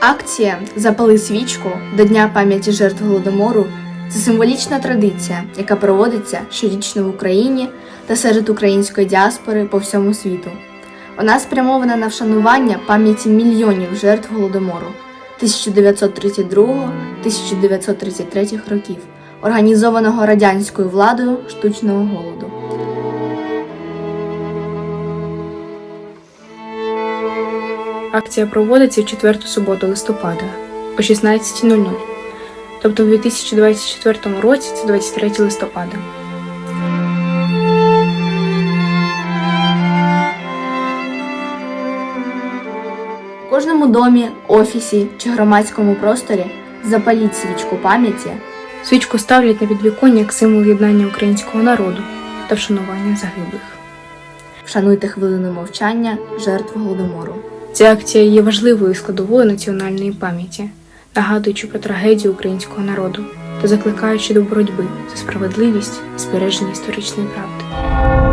Акція Запали свічку до Дня пам'яті жертв голодомору це символічна традиція, яка проводиться щорічно в Україні та серед української діаспори по всьому світу. Вона спрямована на вшанування пам'яті мільйонів жертв голодомору 1932-1933 років, організованого радянською владою штучного голоду. Акція проводиться в четверту суботу листопада о 16.00. Тобто в 2024 році це 23 листопада. В кожному домі, офісі чи громадському просторі запаліть свічку пам'яті Свічку ставлять на підвіконня як символ єднання українського народу та вшанування загиблих. Вшануйте хвилину мовчання жертв голодомору. Ця акція є важливою складовою національної пам'яті, нагадуючи про трагедію українського народу та закликаючи до боротьби за справедливість збереження історичної правди.